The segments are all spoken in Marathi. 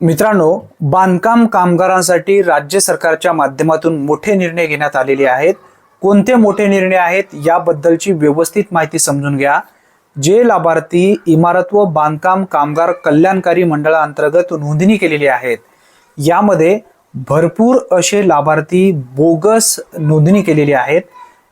मित्रांनो बांधकाम कामगारांसाठी राज्य सरकारच्या माध्यमातून मोठे निर्णय घेण्यात आलेले आहेत. कोणते मोठे निर्णय आहेत याबद्दलची व्यवस्थित माहिती समजून घ्या. जे लाभार्थी इमारत व बांधकाम कामगार कल्याणकारी मंडळाअंतर्गत नोंदणी केलेली आहेत यामध्ये भरपूर असे लाभार्थी बोगस नोंदणी केलेली आहेत.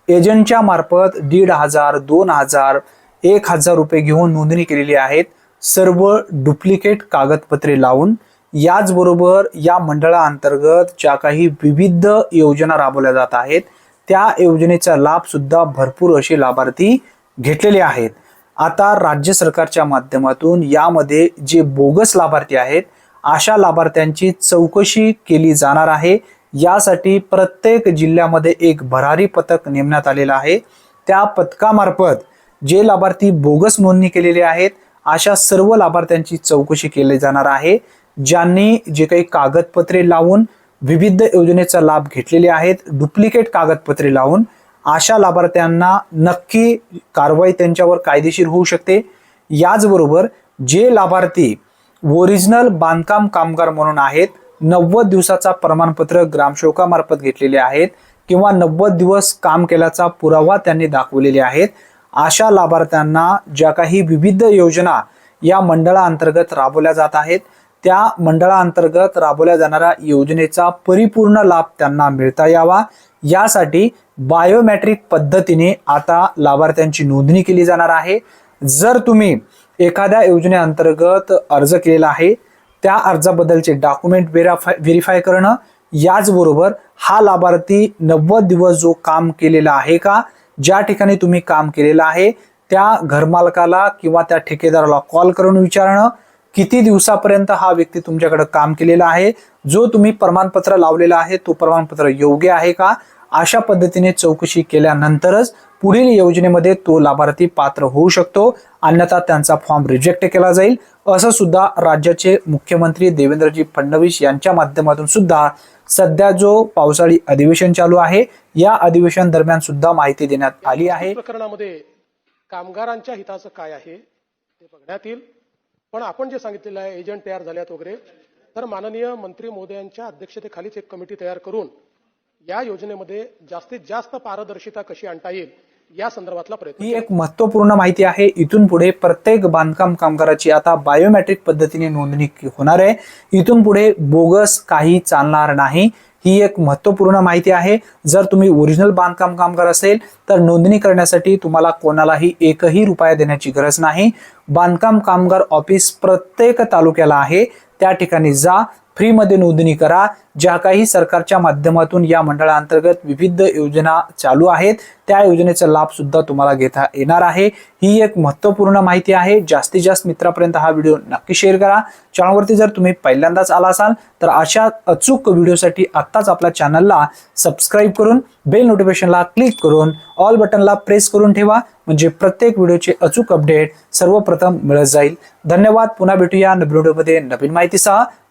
एजंटच्या मार्फत दीड हजार दोन हजार एक हजार रुपये घेऊन नोंदणी केलेली आहेत. सर्व डुप्लिकेट कागदपत्रे लावून याचबरोबर या मंडळाअंतर्गत ज्या काही विविध योजना राबवल्या जात आहेत त्या योजनेचा लाभ सुद्धा भरपूर असे लाभार्थी घेतलेले आहेत. आता राज्य सरकारच्या माध्यमातून यामध्ये जे बोगस लाभार्थी आहेत अशा लाभार्थ्यांची चौकशी केली जाणार आहे. यासाठी प्रत्येक जिल्ह्यामध्ये एक भरारी पथक नेमण्यात आलेलं आहे. त्या पथकामार्फत जे लाभार्थी बोगस नोंदणी केलेले आहेत अशा सर्व लाभार्थ्यांची चौकशी केली जाणार आहे. ज्यांनी जे काही कागदपत्रे लावून विविध योजनेचा लाभ घेतलेले आहेत डुप्लिकेट कागदपत्रे लावून अशा लाभार्थ्यांना नक्की कारवाई त्यांच्यावर कायदेशीर होऊ शकते. याचबरोबर जे लाभार्थी ओरिजिनल बांधकाम कामगार म्हणून आहेत नव्वद दिवसाचा प्रमाणपत्र ग्रामसेवकामार्फत घेतलेले आहेत किंवा नव्वद दिवस काम केल्याचा पुरावा त्यांनी दाखवलेले आहेत अशा लाभार्थ्यांना ज्या काही विविध योजना या मंडळाअंतर्गत राबवल्या जात आहेत. त्या मंडळाअंतर्गत राबवल्या जाणाऱ्या योजनेचा परिपूर्ण लाभ त्यांना मिळता यावा. यासाठी बायोमॅट्रिक पद्धतीने आता लाभार्थ्यांची नोंदणी केली जाणार आहे. जर तुम्ही एखाद्या योजनेअंतर्गत अर्ज केलेला आहे त्या अर्जाबद्दलचे डॉक्युमेंट व्हेराफाय व्हेरीफाय करणं याचबरोबर हा लाभार्थी नव्वद दिवस जो काम केलेला आहे का ज्या ठिकाणी तुम्ही काम केलेलं आहे त्या घरमालकाला किंवा त्या ठेकेदाराला कॉल करून विचारणं किती दिवसापर्यंत हा व्यक्ती तुमच्याकडे काम केलेला आहे? जो तुम्ही प्रमाणपत्र लावलेला आहे तो प्रमाणपत्र योग्य आहे का? अशा पद्धतीने चौकशी केल्यानंतरच पुढील योजनेमध्ये तो लाभार्थी पात्र होऊ शकतो. अन्यथा त्यांचा फॉर्म रिजेक्ट केला जाईल. असं सुद्धा राज्याचे मुख्यमंत्री देवेंद्रजी फडणवीस यांच्या माध्यमातून सुद्धा सध्या जो पावसाळी अधिवेशन चालू आहे या अधिवेशन दरम्यान सुद्धा माहिती देण्यात आली आहे. प्रकरणामध्ये कामगारांच्या हिताचं काय आहे ते बघण्यात येईल. पण आपण जे सांगितलेलं आहे एजंट तयार झाल्यात वगैरे तर माननीय मंत्री महोदयांच्या अध्यक्षतेखालीच एक कमिटी तयार करून या योजनेमध्ये जास्तीत जास्त पारदर्शिता कशी आणता येईल या संदर्भातला प्रयत्न ही एक महत्त्वपूर्ण माहिती आहे. इथून पुढे प्रत्येक बांधकाम कामगाराची आता बायोमेट्रिक पद्धतीने नोंदणी होणार आहे. इथून पुढे बोगस काही चालणार नाही. ही एक महत्त्वपूर्ण माहिती आहे. जर तुम्ही ओरिजिनल बांधकाम कामगार असेल तर नोंदणी करण्यासाठी तुम्हाला कोणालाही एकही रुपया देण्याची गरज नाही. बांधकाम कामगार ऑफिस प्रत्येक तालुक्याला आहे. त्या ठिकाणी जा. फ्रीमध्ये नोंदणी करा. ज्या काही सरकारच्या माध्यमातून या मंडळाअंतर्गत विविध योजना चालू आहेत त्या योजनेचा लाभ सुद्धा तुम्हाला घेता येणार आहे. ही एक महत्त्वपूर्ण माहिती आहे. जास्तीत जास्त मित्रापर्यंत हा व्हिडिओ नक्की शेअर करा. चॅनलवरती जर तुम्ही पहिल्यांदाच आला असाल तर अशा अचूक व्हिडिओसाठी आत्ताच आपल्या चॅनलला सबस्क्राईब करून बेल नोटिफिकेशनला क्लिक करून ऑल बटनला प्रेस करून ठेवा. म्हणजे प्रत्येक व्हिडिओचे अचूक अपडेट सर्वप्रथम मिळत जाईल. धन्यवाद. पुन्हा भेटूया नवीन व्हिडिओमध्ये नवीन माहितीसह.